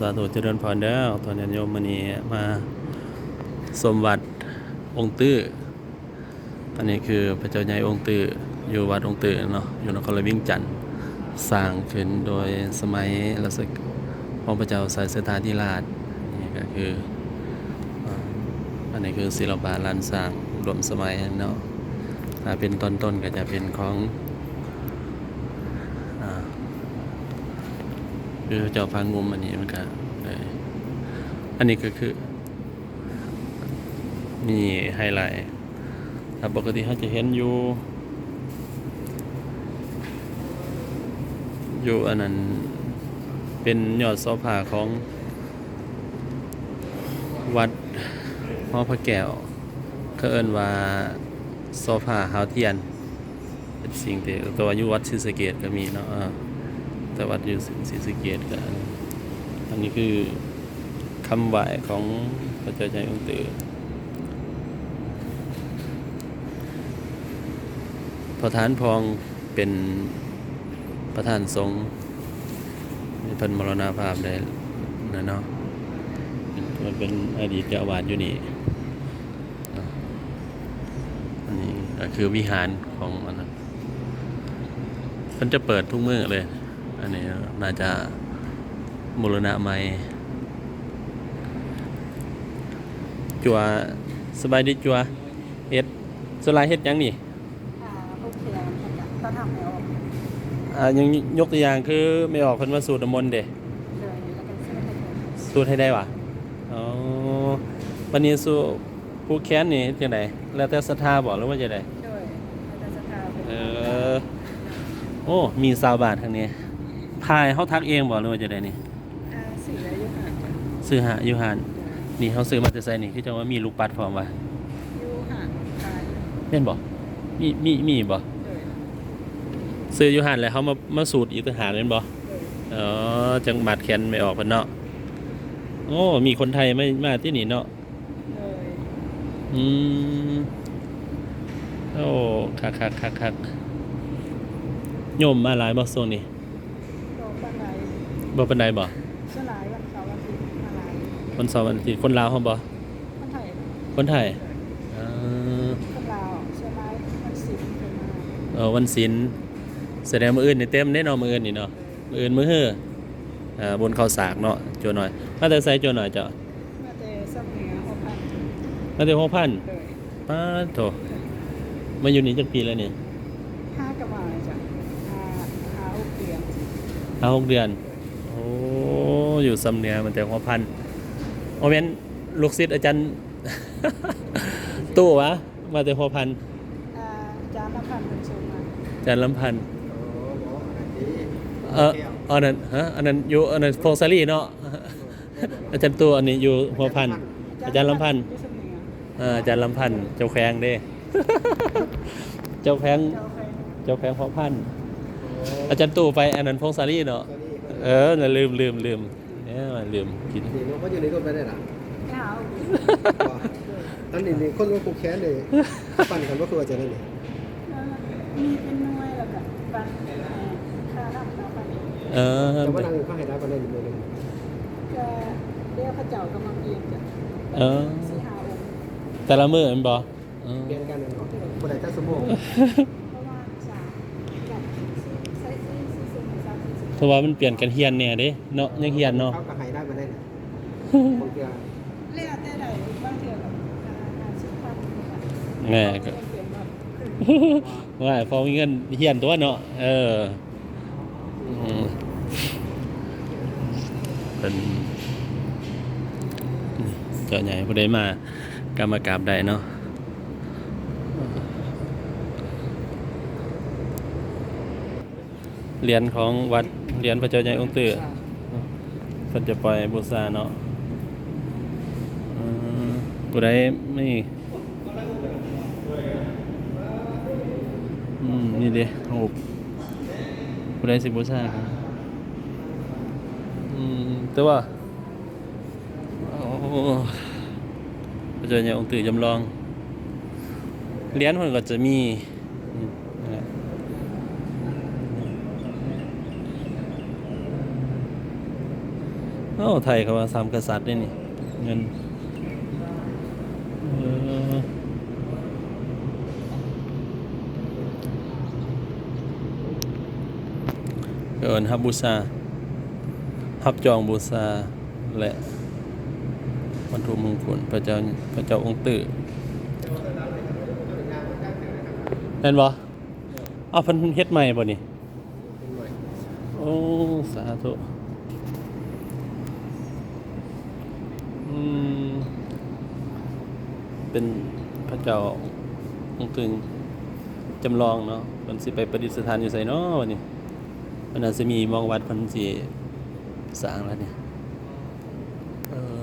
สาธุเจริญพรเด้อตอนนี้โยมมื้อนี้มาสมวัดองค์ตื้ออันนี้คือพระเจ้าใหญ่องค์ตื้ออยู่วัดองค์ตื้อเนาะอยู่นครวิ่งจันทน์สร้างขึ้นโดยสมัยรัชกาลของพระเจ้าสายสถาธิราชนี่ก็คืออันนี้คือศิลปะล้านสร้างรวมสมัยเนาะถ้าเป็นต้นๆก็จะเป็นของอ่า คือเจ้าพางุมอันนี้มันก็อันนี้ก็คือ มีไฮไลท์ถ้าปกติเขาจะเห็นอยู่ อยู่อันนั้น เป็นยอดเสาผาของ วัดหอพระแก้วเขาเอิ้นว่าโซฟาหาวเทียน เป็นสิ่งที่ตัวอยู่วัดศรีสะเกดก็มีเนาะ แต่วัดอยู่ศรีสะเกดกันอันนี้คือคำไหว้ของพระเจ้าใจองค์ตือประธานพองเป็นประธานสงฆ์เพิ่นมรณภาพได้นะเนาะเพิ่นเป็นอดีตเจ้าวาสอยู่นี่อันนี้ก็คือวิหารของอันนั้นมันจะเปิดทุกเมื้อเลย อันนี้น่าจะมูลนาใหม่จัวสบายดีจัวเฮ็ดสลายเฮ็ดหยังนี่อ่าโอเคแล้วค่ะก็ทำแล้วอ่ายังยกตัวอย่างคือไม่ออกเพิ่นว่าสูตรน้ำมนต์เด้เลยแล้วก็ซื้อให้เลยสูตรให้ได้วะอ๋อวันนี้สูผู้แค้นนี่เฮ็ดจังไดแล้วแต่ศรัทธาบ่หรือว่าจังไดด้วยอาจารย์สถาเป็นเออโอ้ มีซาวบาททางนี้ พายเฮาทักเองบ่หรือว่าจังไดนี่อ่าสี่แล้วอยู่ห่างกันซื้อหาอยู่หานนี่เขาซื้อมาแต่ไสนี่คือจังว่ามีลูกปัดพร้อมว่ะอยู่ห่างกายแม่นบ่มีมีมีบ่เลยซื้ออยู่หานแล้วเขามามาสูตรอีกต่างหากแม่นบ่เลยอ๋อจังบาดแขนไม่ออกเพิ่นเนาะโอ้มีคนไทยไม่มาที่นี่เนาะเลยอืม โอ้คักคักคักคักโยมมาหลายบ่โซนนี่โตบ้านไหน บ่ปานใดบ่สลายวันเสาร์วันอาทิตย์อะไรคนเสาร์วันอาทิตย์คนลาวเฮาบ่คนไทยคนไทยเออคนลาวสลายวันศิลป์เป็นมาเออวันศิลป์แสดงมื้ออื่นนี่เต็มแน่นอนมื้ออื่นนี่เนาะมื้ออื่นมื้อเฮ้ออ่าบนข้าวสากเนาะโจหน่อยมาแต่ไสโจหน่อยเจ้าเมื่อแต่สักเหนือหกพันมาแต่6,000เลยป้าดโถมาอยู่นี่จักปีแล้วนี่ห้ากระบาจ้ะห้าห้าหกเดือน ห้าหกเดือนโอ้ อยู่สำเนียงมันแต่หัวพันโอเมนลูกศิษย์อาจารย์ ตู้วะมาแต่หัวพันอ่าจานละพันเป็นสูงมาอาจารย์ลำพันธ์เอออันนั้นฮะอันนั้นอยู่อันนั้นพงศาลีเนาะอาจารย์ตู้อันนี้อยู่หัวพันธ์อาจารย์ลำพันธ์ที่สำเนียงเอออาจารย์ลำพันธ์เจ้าแขวงเด้ เจ้าแขวงเจ้าใครเจ้าแขวงหัวพันธ์อาจารย์ตู้ไปอันนั้นพงศาลีเนาะ เออน่ะลืมลืมลืม เนี่ยลืมกิน นี่มันก็อยู่ในรถไปได้หรอไม่เอาอันนี้นี่คนรู้ผูกแขนเลยปั่นกันว่าคือว่าจะได้เลยมีเป็นหน่วยแล้วก็บัตรค่ารับค่าบัตรเออ แต่ว่านั่งเขาให้ได้ปานนั้นอยู่เลยก็เรียกพระเจ้ากำลังเปลี่ยนจ้ะเออ สี่ห้าองค์แต่ละมือมันบอกเออเปลี่ยนกันนั่นเนาะบ่ได้จักสมองเพราะว่าสามกับใช้สี่สี่สิบสามสี่สิบ เพ ราะว่ามันเปลี่ยนกันเฮียนเนี่ยเด้เนาะยังเฮียนเนาะเขาก็ให้ได้ปานนั้นบางทีเรียกแต่ใดบางเทื่อแบบห้าสิบพันแม่ก็เปลี่ยนแบบว่าพอมีเงินเฮียนตัวเนาะเอออืมเป็นนี่เจ้าใหญ่ผู้ใดมากรรมากราบได้เนาะ เหรียญของวัดเหรียญพระเจ้าใหญ่องค์ตื้อเพิ่นจะปล่อยบูชาเนาะอืมผู้ใดไม่อืมนี่เด้รูปผู้ใดสิบูชาครับอืมแต่ว่าโอ้พระเจ้าใหญ่องค์ตื่อจำลองเหรียญเพิ่นก็จะมีนั่นแหละ เออ้าไทยเขาว่าสามกษัตริย์นี่นี่เงินเออเอินฮับบูชาฮับจองบูชาและวัตถุมงคลพระเจ้าพระเจ้าองค์ตื่เห็นบ่อ้าวเพิ่นเฮ็ดใหม่บ่นี่โอ้ สาธุอืม เป็นพระเจ้าองค์ตึงจำลองเนาะเพิ่นสิไปประดิษฐานอยู่ไสเนาะวันนี้มันอาจจะมีมองวัดเพิ่นสิสร้างแล้วเนี่ยเออ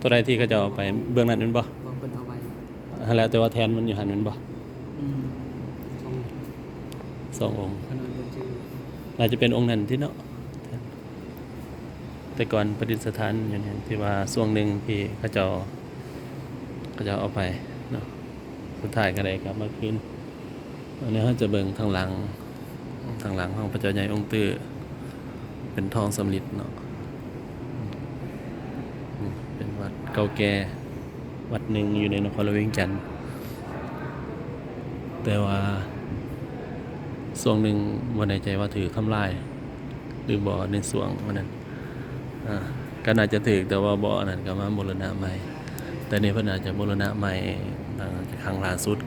ตัวใดที่เขาจะเอาไปเบื้องนั้นแม่นบ่บางคนเอาไว้หั่นแหล้วแต่ว่าแทนมันอยู่หันแม่นบ่อืมช่องสององค์ ขนาดบนชื่อ อาจจะเป็นองค์นั้นที่เนาะ แต่ก่อนประดิษฐานอย่างนี้ที่ว่าช่วงหนึ่งที่เขาเจ้าเขาเจ้าเอาไปเนาะสุดท้ายก็ได้กลับมาคืนอันนี้เขาจะเบิ่งทางหลังทางหลังของพระเจ้าใหญ่องค์ตื้อเป็นทองสำริดเนาะเป็นวัดเก่าแก่วัดหนึ่งอยู่ในนครหลวงเวียงจันทน์แต่ว่าส่วงหนึ่งวันในใจว่าถือทำลายหรือบ่อในส่วงวันนั้น ก็น่าจะถือแต่ว่าบ่อนั้นก็มาบูรณะใหม่ แต่นี่เพิ่นอาจจะบูรณะใหม่หลังครั้งล่าสุด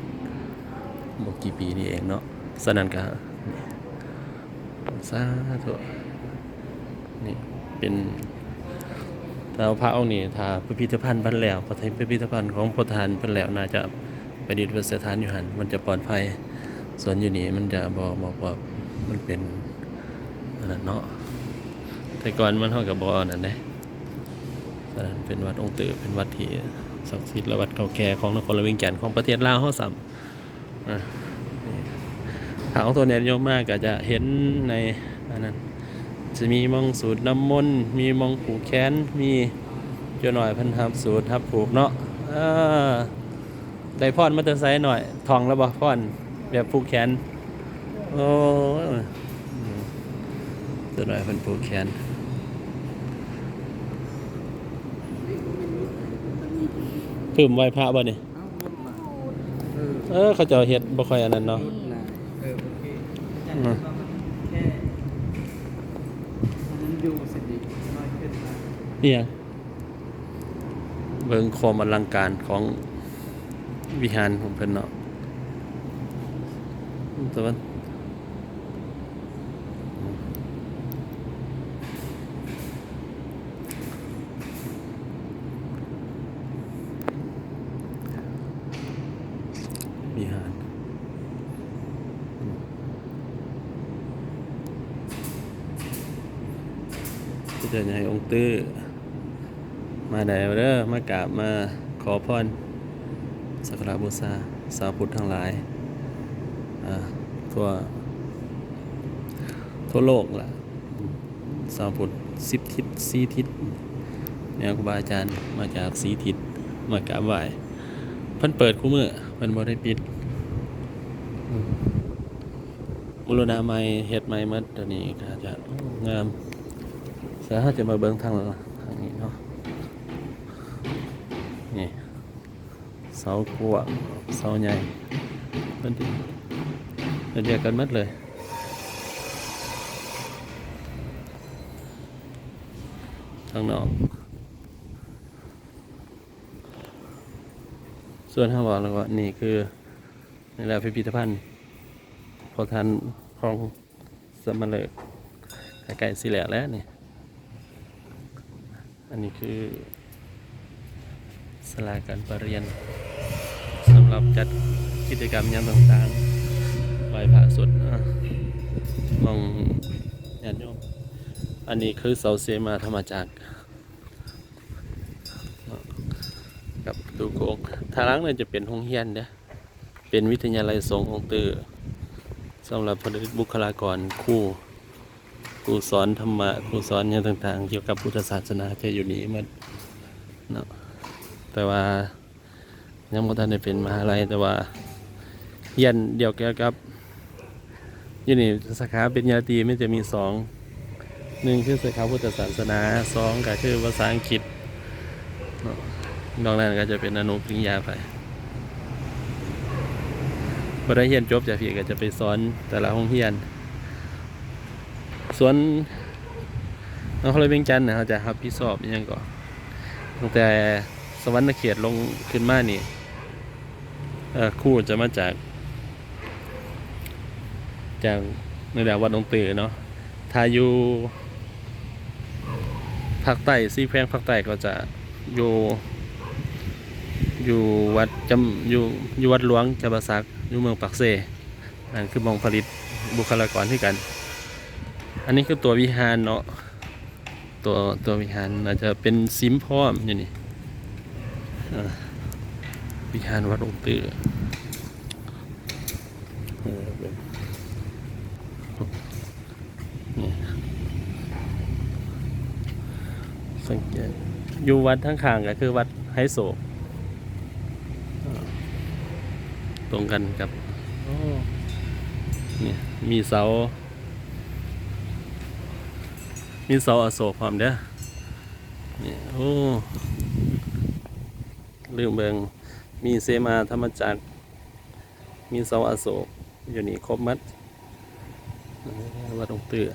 บ่กี่ปีนี่เองเนาะฉะนั้นก็สาธุนี่เป็นแล้วพระองค์นี้ถ้าพิพิธภัณฑ์พิ่นแล้วประเทพิพิธภัณฑ์ของพุทธทานพิ่นแล้วน่าจะไปดิษฐานสถานอยู่หันมันจะปลอดภัยส่วนอยู่นี่มันจะบอบอบอมันเป็นอันนั้นเนาะ แต่ก่อนมันเท่ากับบอนั่นเด้ฉะนั้นเป็นวัดองค์ตือเป็นวัดที่ศักดิ์สิทธิ์และวัดเก่าแก่ของนครลวงเวียงจันของประเทศลาวเฮาซ้ำอะนี่ทางตัวเนี้โยมมากก็จะเห็นในอันนั้นจะมีมองสูตรน้ำมนต์มีมองผูกแขนมีเจ้าหน่อยพันทับสูตรทับผูกเนาะได้พรมาเตอร์ไซค์หน่อยทองแล้วบ่พรแบบผูกแขนโอ้เจ้าหน่อยพันผูกแขน เพิ่มไหวพระบ่เนี่เอ้ารุ่นมาเออเออเขาเจะเฮ็ดบ่ค่อยอันนั้นเนาะนนะเออโอเคอืมแค่อันนั้นอยู่เสร็จดีน้อยขึ้นมานี่ยังเบิ่งความอลังการของวิหารของเพิ่นเนาะแต่ว่าร ที่จะให้องค์ตื้อ มาได้เด้อมากราบมาขอพรสักการะบูชาสาวพุทธทั้งหลายอ่าทั่วทั่วโลกล่ะ สาวพุทธสิบทิศสี่ทิศเนี่ยครูบาอาจารย์มาจากสีทิศมากราบไหว้เพิ่นเปิดคู่มือเพิ่นบ่ได้ปิดมุรณะใหม่เฮ็ดใหม่หมดตอนนี้ก็จะงาม สาจะมาเบิ่งทางทางนี้เนาะนี่เสากวางเสาใหญ่มันดีมันเดียวกันหมดเลยข้างนอกส่วนข้าบอกแล้วว่านี่คือในแหละพิพิธภัณฑ์พอทันของสมมาเลยไก่สิแหละแล้วนี่ อันนี้คือสลาการประเรียนสำหรับจัดกิจกรรมยามต่างๆไหวพระสวดอะมองญาติโยมอันนี้คือเสาเสมาธรรมจักรกับดูโกงทางล่างเนี่ยจะเป็นห้องเฮียนเด้อเป็นวิทยาลัยสงฆ์องค์ตือสำหรับผลิตบุคลากรครู ครูสอนธรรมะครูสอนอย่างต่าง ๆ เกี่ยวกับพุทธศาสนาจะอยู่นี้มันเนาะแต่ว่ายังบ่ทันได้เป็นมหาลัยแต่ว่าเรียนเดียวกี่ยวกับยี่นี่สาขาเป็นญาตรีไม่จะมีสองหนึ่งคือสาขาพุทธศาสนาสองก็คือภาษาอังกฤษนาะนอกนั้นก็จะเป็นอนุปริญญาไปพอได้เรียนจบจากพี่ก็จะไปสอนแต่ละห้องเรียน ส่วนน้องเขาเลยเวียงจันทน์นะเขาจะรับผิดชอบอยังก่อนตั้งแต่สวรรค์เขตลงขึ้นมานี่คู่จะมาจาก จากในแดนวัดองตือเนาะถ้าอยู่ภาคใต้ซีแพงภาคใต้ก็จะอยู่ อยู่วัดจำอยู่อยู่วัดหลวงจำปาสักอยู่เมืองปักเซนั่นคือมองผลิตบุคลากรที่กัน อันนี้คือตัววิหารเนาะ ตัวตัววิหารอาจจะเป็นซิมพร้อมอยู่นี่วิหารวัดหลวงตือเออเป็นนี่สังเกตอยู่วัดทั้งข้างก็คือวัดไฮโศกตรงกันกับนี่มีเสา มีเสาอโศกพร้อมเด้อนี่โอ้ลืมเบิงมีเสมาธรรมจักร มีเสาอโศกอยู่นี่ครบมัดวัดหลวงเตือ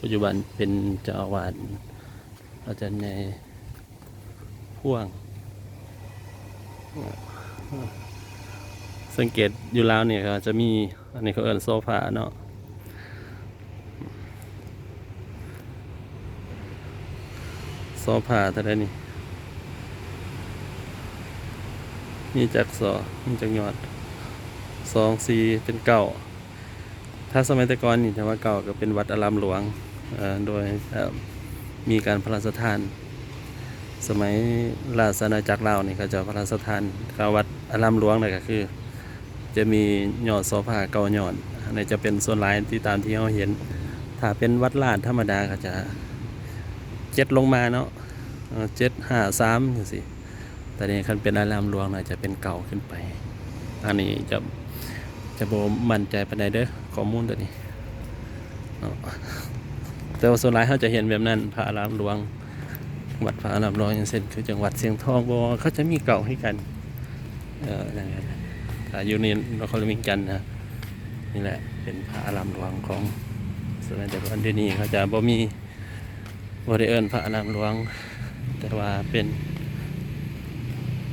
ปัจจุบันเป็นเจ้าอาวาสอาจารย์ในพ่วง สังเกตอยู่แล้วเนี่ยก็จะมี อันนี้เขาเอิ้นโซฟาเนาะ โซฟาแต่ละนี่มีจากสอมีจากยอดสองสี่เป็นเก้าถ้าสมัยแต่ก่อนนี่แต่ว่าเก่าก็เป็นวัดอารามหลวงอ่อโดยมีการพระราชทาน สมัยราชอาณาจักรลาวนี่ก็จะพระราชทานเข้าวัดอารามหลวงนี่ก็คือ จะมีหยอดโซฟาเก่าหยอดอันจะเป็นส่วนหลายที่ตามที่เราเห็น ถ้าเป็นวัดลาดธรรมดาก็จะเจ็ดลงมาเนาะ เจ็ดห้าสามจังซี่แต่นี่คันเป็นอารามหลวงน่าจะเป็นเก่าขึ้นไป อันนี้จะจะโบมั่นใจปานใดเด้อข้อมูลตัวนี้แต่ว่าส่วนหลายเขาจะเห็นแบบนั้นพระอารามหลวงวัดพระอารามหลวงอย่างเช่นคือจังหวัดเสียงทองบเขาจะมีเก่าให้กัน เอออย่างเงี้ยอยู่ในนครมิงจันทน์นะนี่แหละเป็นพระอารามหลวงของสมัยแต่ก่อนเดียวนี้เขาจะบ่มีบริเอิญพระอารามหลวง แต่ว่าเป็น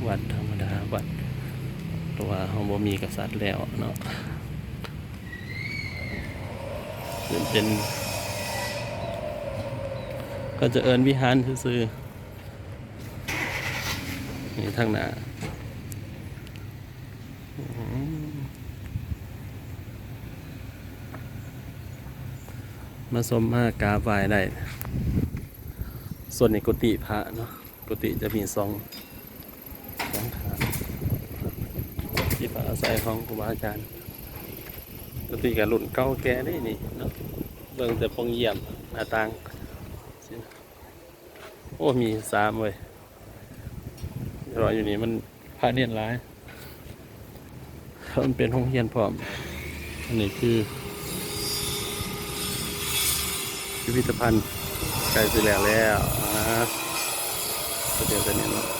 วัดธรรมดาวัดตัวาเขาบ่มีกษัตริย์แล้วเนาะเป็นเป็น ก็จะเอินวิหารซื่อๆนี่ทางหน้าอื้อหือมาสมมากราบไหว้ได้ ส่วนในกุฏิพระเนาะกุฏิจะมีสองสองฐานที่พักอาศัยของครูบาอาจารย์ปกติกับรุ่นเก่าแก่ได้นี่เนาะเบิ่งแต่ปองเยี่ยมหน้าต่าง โอ้มีสามเว้ยรออยู่นี่มันพระเนียนร้ายมันเป็นห้องเรียนพร้อม อันนี้คือพิพิธภัณฑ์ใกล้สิแล้วแล้ว อ่าก็เดี๋